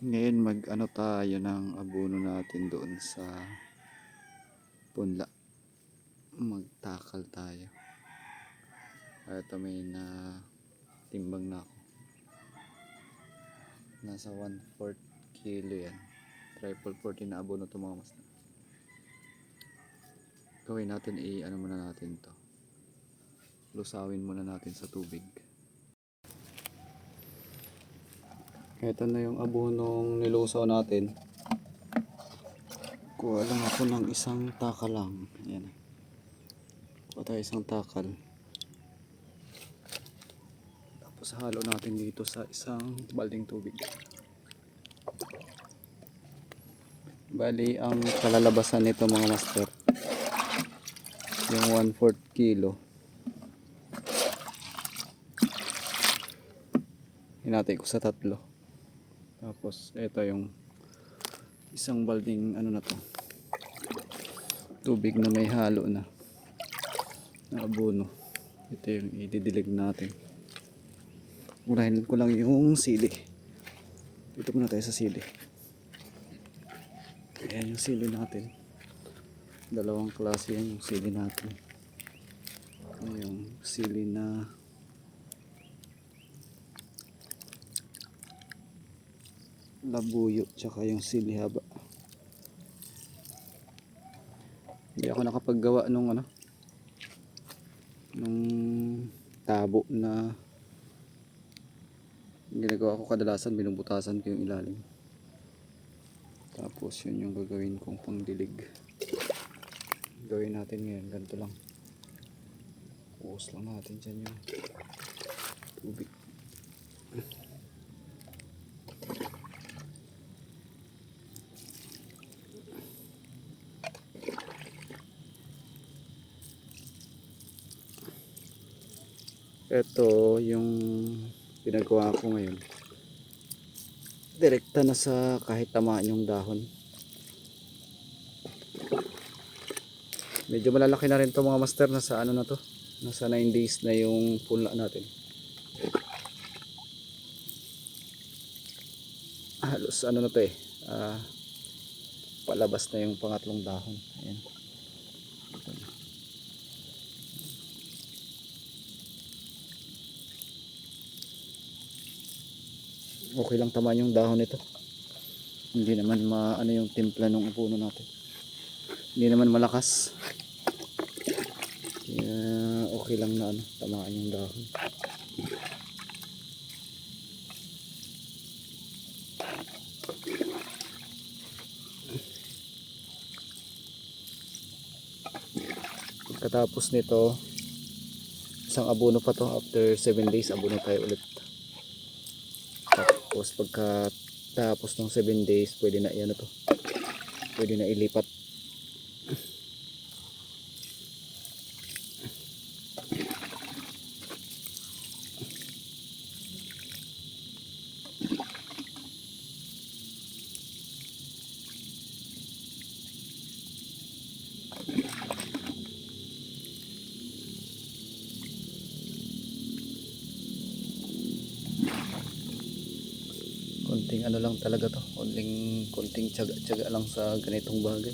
Ngayon mag ano tayo ng abono natin doon sa punla. Magtakal tayo. Ito may na timbang na ako. Nasa 1/4 kilo yan. Triple 40 na abono to mga master. Gawin natin i ano muna natin to. Lusawin muna natin sa tubig. Ito na yung abonong nilusaw natin. Kuha lang ako ng isang takal lang. Ayan. Kuha tayo isang takal. Tapos halo natin dito sa isang balding tubig. Bali, ang kalalabasan nito mga master. Yung 1/4 kilo. Hinati ko sa tatlo. Tapos ito yung isang balding ano na to. Tubig na may halo na. Na abono. Ito yung ididilig natin. Urahin ko lang yung sili. Dito muna tayo sa sili. Ayan yung sili natin. Dalawang klase yung sili natin. Yung sili na labuyo tsaka yung sili haba. Hindi ako nakapaggawa nung ano nung tabo na ginagawa ko kadalasan binubutasan ko yung ilalim. Tapos yun yung gagawin kong pangdilig. Gawin natin ngayon ganito lang. Uus lang natin dyan yung tubig Ito yung pinagawa ko ngayon. Direkta na sa kahit tamaan yung dahon. Medyo malalaki na rin to mga master na sa ano na to. Nasa 9 days na yung punla natin. Halos ano na to eh. ah, palabas na yung pangatlong dahon. Ayan. Okay lang tamaan yung dahon nito. Hindi naman maano yung timpla ng puno natin. Hindi naman malakas. Kaya okay lang na ano tamaan yung dahon. Pagkatapos nito isang abono pa to. After 7 days abono tayo ulit tapos pagka ng 7 days, pwede na yan to. Pwede na ilipat. Konting ano lang talaga to. Konting konting tiyaga tiyaga lang sa ganitong bagay.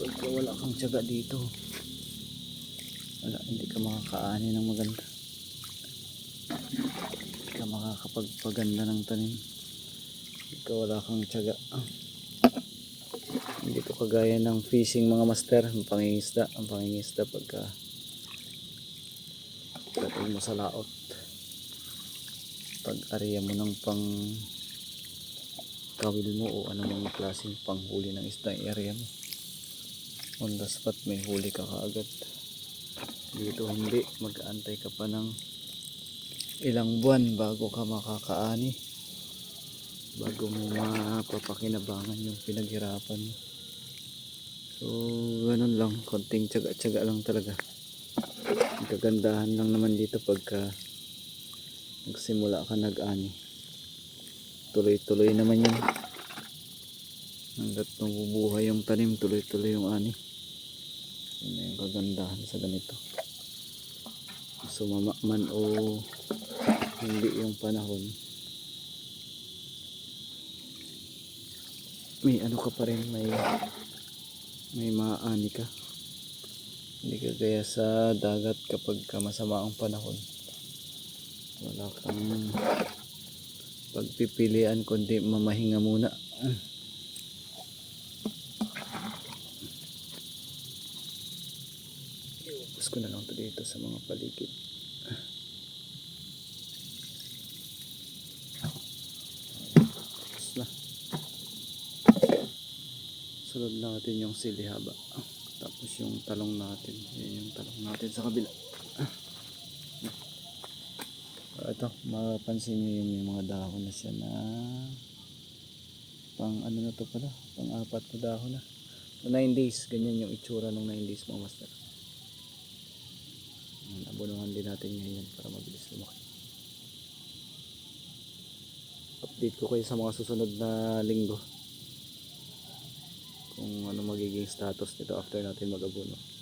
Pagka wala kang tiyaga dito. Wala hindi ka makakaani ng maganda. Hindi ka makakapagpaganda ng tanim. Pagka wala kang tiyaga. Hindi to kagaya ng fishing mga master. Ang pangingisda ang pangingisda pagka dating mo sa laot. Pag area mo ng pang kawil mo o anong klaseng panghuli ng isda area mo. On the spot may huli ka kaagad. Dito hindi mag-aantay ka pa ng ilang buwan bago ka makakaani. Bago mo mapapakinabangan yung pinaghirapan mo. So ganun lang. Konting tsaga tsaga lang talaga. Kagandahan lang naman dito pagka nagsimula ka nag-ani tuloy-tuloy naman yun. Hanggat nabubuhay yung tanim tuloy-tuloy yung ani. Yun na yung kagandahan sa ganito. Sumama man o hindi yung panahon. May ano ka pa rin may may maaani ka. Hindi ka gaya sa dagat kapag ka masama ang panahon. Wala kang pagpipilian kundi mamahinga muna. Iubos ko na lang to dito sa mga paligid. Na. Sunod natin yung sili haba tapos yung talong natin. Yan yung talong natin sa kabila. Ah, ito mapapansin nyo yung may mga dahon na siya na pang ano na to pala pang apat na dahon na. 9 days ganyan yung itsura ng 9 days mga master. Abunuhan din natin ngayon para mabilis lumaki. Update ko kayo sa mga susunod na linggo kung ano magiging status nito after natin mag-abuno